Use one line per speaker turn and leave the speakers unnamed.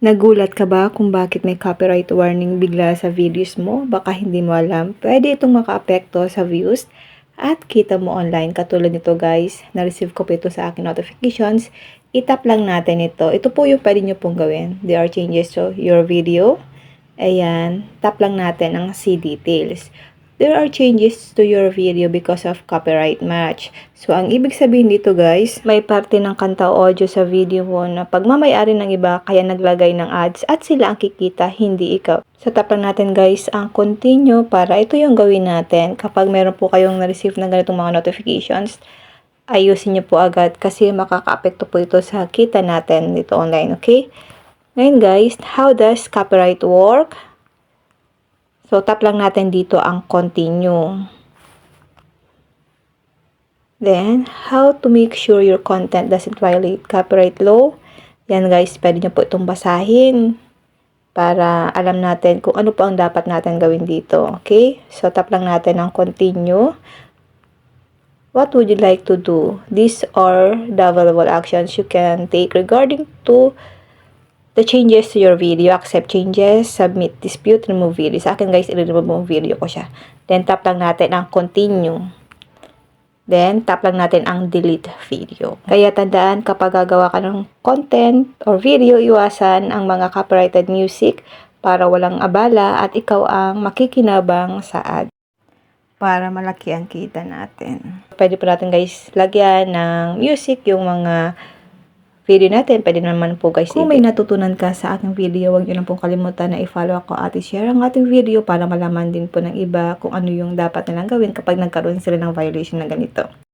Nagulat ka ba kung bakit may copyright warning bigla sa videos mo? Baka hindi mo alam. Pwede itong makaapekto sa views at kita mo online. Katulad nito guys, na-receive ko po ito sa aking notifications. Itap lang natin ito. Ito po yung pwede nyo pong gawin. There are changes to your video. Ayan, tap lang natin ang see details. There are changes to your video because of copyright match. So, ang ibig sabihin dito guys, may parte ng kanta o audio sa video mo na pagmamayari ng iba kaya naglagay ng ads at sila ang kikita, hindi ikaw. So, tap lang natin guys ang continue para ito yung gawin natin. Kapag meron po kayong na-receive ng ganitong mga notifications, ayusin niyo po agad kasi makaka-apekto po ito sa kita natin dito online, okay? Ngayon guys, how does copyright work? So, tap lang natin dito ang continue. Then, how to make sure your content doesn't violate copyright law. Yan guys, pwede nyo po itong basahin para alam natin kung ano po ang dapat natin gawin dito. Okay? So, tap lang natin ang continue. What would you like to do? These are available actions you can take regarding to the changes to your video, accept changes, submit dispute, remove video. Sa akin guys, i-remove mo video ko siya. Then tap lang natin ang continue. Then tap lang natin ang delete video. Kaya tandaan kapag gagawa ka ng content or video, iwasan ang mga copyrighted music para walang abala at ikaw ang makikinabang sa ad para malaki ang kita natin. Pwede pa natin guys lagyan ng music yung mga video natin. Pwede naman po guys. Kung may natutunan ka sa aking video, huwag niyo lang pong kalimutan na i-follow ako at i-share ang ating video para malaman din po ng iba kung ano yung dapat nilang gawin kapag nagkaroon sila ng violation na ganito.